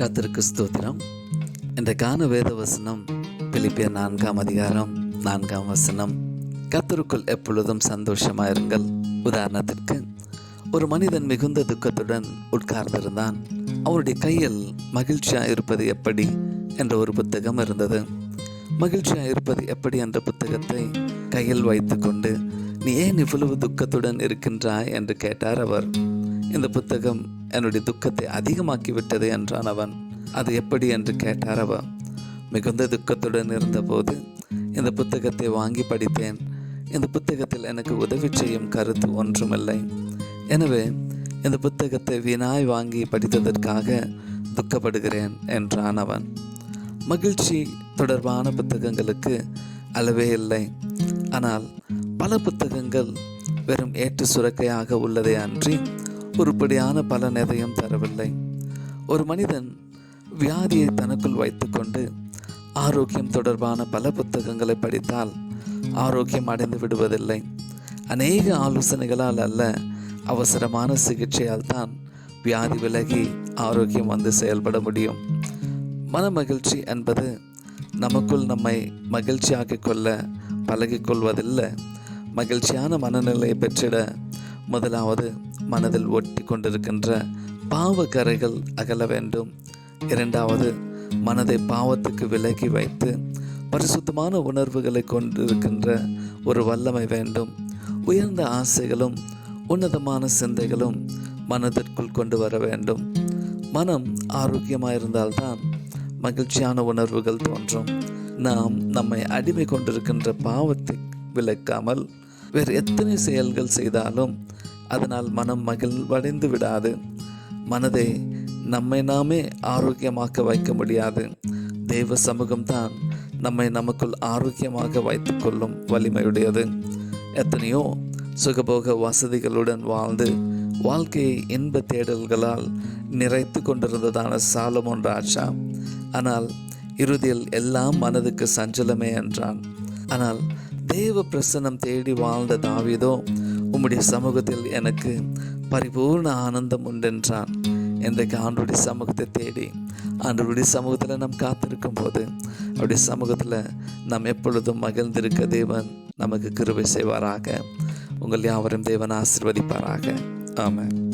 கத்திற்கு ஸ்தோத்திரம். இந்த கான வேத வசனம் பிலிப்பிய நான்காம் அதிகாரம் நான்காம் வசனம். கத்தருக்குள் எப்பொழுதும் சந்தோஷமாயிருங்கள். உதாரணத்திற்கு ஒரு மனிதன் மிகுந்த துக்கத்துடன் உட்கார்ந்திருந்தான். அவருடைய கையில் மகிழ்ச்சியா இருப்பது எப்படி என்ற ஒரு புத்தகம் இருந்தது. மகிழ்ச்சியா இருப்பது எப்படி என்ற புத்தகத்தை கையில் வைத்துக்கொண்டு நீ ஏன் இவ்வளவு துக்கத்துடன் இருக்கின்றாய்? என்று கேட்டார் அவர். இந்த புத்தகம் என்னுடைய துக்கத்தை அதிகமாக்கி விட்டது என்றான் அவன். அது எப்படி என்று கேட்டார் அவன் மிகுந்த துக்கத்துடன் இருந்தபோது இந்த புத்தகத்தை வாங்கி படித்தேன். இந்த புத்தகத்தில் எனக்கு உதவி செய்யும் கருத்து ஒன்றுமில்லை. எனவே இந்த புத்தகத்தை வீணாய் வாங்கி படித்ததற்காக துக்கப்படுகிறேன் என்றான் அவன். மகிழ்ச்சி தொடர்பான புத்தகங்களுக்கு அளவே இல்லை. ஆனால் பல புத்தகங்கள் வெறும் ஏற்று சுரக்கையாக உள்ளதே அன்றி உருப்படியான பலன் எதையும் தரவில்லை. ஒரு மனிதன் வியாதியை தனக்குள் வைத்துக்கொண்டு ஆரோக்கியம் தொடர்பான பல புத்தகங்களை படித்தால் ஆரோக்கியம் அடைந்து விடுவதில்லை. அநேக ஆலோசனைகளால் அல்ல அவசரமான சிகிச்சையால் தான் வியாதி விலகி ஆரோக்கியம் வந்து செயல்பட முடியும். மன மகிழ்ச்சி என்பது நமக்குள் நம்மை மகிழ்ச்சியாக்கிக் கொள்ள பழகிக்கொள்வதில்லை மகிழ்ச்சியான மனநிலையை பெற்றிட முதலாவது மனதில் ஒட்டி கொண்டிருக்கின்ற பாவ கரைகள் அகல வேண்டும். இரண்டாவது மனதை பாவத்துக்கு விலகி வைத்து பரிசுத்தமான உணர்வுகளை கொண்டிருக்கின்ற ஒரு வல்லமை வேண்டும். உயர்ந்த ஆசைகளும் உன்னதமான சிந்தைகளும் மனதிற்குள் கொண்டு வர வேண்டும். மனம் ஆரோக்கியமாயிருந்தால்தான் மகிழ்ச்சியான உணர்வுகள் தோன்றும். நாம் நம்மை அடிமை கொண்டிருக்கின்ற பாவத்தை விளக்காமல் வேறு எத்தனை செயல்கள் செய்தாலும் அதனால் மனம் மகிழ்வடைந்து விடாது மனதை நம்மை நாமே ஆரோக்கியமாக்க வைக்க முடியாது தெய்வ சமூகம்தான் நம்மை நமக்குள் ஆரோக்கியமாக வைத்துக்கொள்ளும் வலிமையுடையது எத்தனையோ சுகபோக வசதிகளுடன் வாழ்ந்து வாழ்க்கையை இன்ப தேடல்களால் நிறைத்து கொண்டிருந்ததான சாலமோன் ராஜா ஆனால் இறுதியில் எல்லாம் மனதுக்கு சஞ்சலமே என்றான் ஆனால் தேவ பிரசனம் தேடி வாழ்ந்த தாவிதோ உம்முடைய சமூகத்தில் எனக்கு பரிபூர்ண ஆனந்தம் உண்டென்றான். இன்றைக்கு ஆண்டுடைய சமூகத்தை தேடி ஆண்டுடைய சமூகத்தில் நாம் காத்திருக்கும் போது அவருடைய சமூகத்தில் நாம் எப்பொழுதும் மகிழ்ந்திருக்க தேவன் நமக்கு கிருபை செய்வாராக. உங்கள் யாவரும் தேவன் ஆசிர்வதிப்பாராக. ஆமாம்